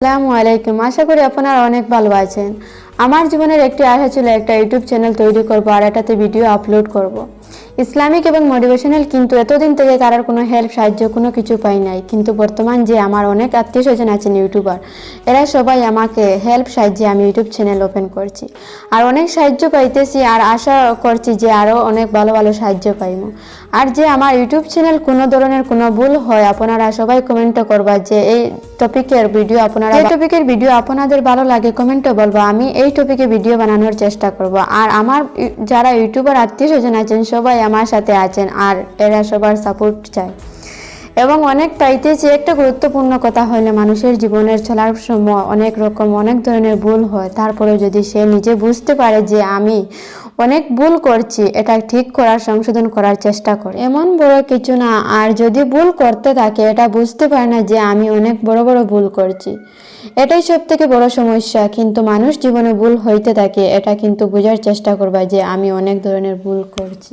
আসসালামু আলাইকুম। আশা করি আপনারা অনেক ভালো আছেন। আমার জীবনের একটি আশা ছিল একটা ইউটিউব চ্যানেল তৈরি করব আর এটাতে ভিডিও আপলোড করব। ইসলামিক এবং মোটিভেশনাল কিন্তু এতদিন থেকে কারোর কোনো হেল্প সাহায্য, কোনো কিছু পাই নাই। কিন্তু বর্তমান যে আমার অনেক আত্মীয় স্বজন আছেন ইউটিউবার, এরা সবাই আমাকে হেল্প সাহায্যে আমি ইউটিউব চ্যানেল ওপেন করছি। আর অনেক সাহায্য পাইতেছি আর আশা করছি যে আরও অনেক ভালো ভালো সাহায্য পাইব আর যে আমার ইউটিউব চ্যানেল কোনো ধরনের কোনো ভুল হয়, আপনারা সবাই কমেন্ট করবা যে এই টপিকের ভিডিও আপনারা এই টপিকের ভিডিও আপনাদের ভালো লাগে কমেন্টে বলব। আমি এই টপিকে ভিডিও বানানোর চেষ্টা করব। আর আমার যারা ইউটিউবার আত্মীয় স্বজন আছেন, সবাই আমার সাথে আছেন, আর এরা সবার সাপোর্ট চায়। এবং অনেক পাইতেছি একটা গুরুত্বপূর্ণ কথা হলে মানুষের জীবনের চলার সময় অনেক রকম, অনেক ধরনের ভুল হয়। তারপরে যদি সে নিজে বুঝতে পারে যে আমি অনেক ভুল করছি, এটা ঠিক করার, সংশোধন করার চেষ্টা করে। এমন বড় কিছু না, আর যদি ভুল করতে থাকে, এটা বুঝতে পারে না যে আমি অনেক বড় বড় ভুল করছি। এটাই সব থেকে বড় সমস্যা। কিন্তু মানুষ জীবনে ভুল হইতে থাকে, এটা কিন্তু বোঝার চেষ্টা করবা যে আমি অনেক ধরনের ভুল করছি।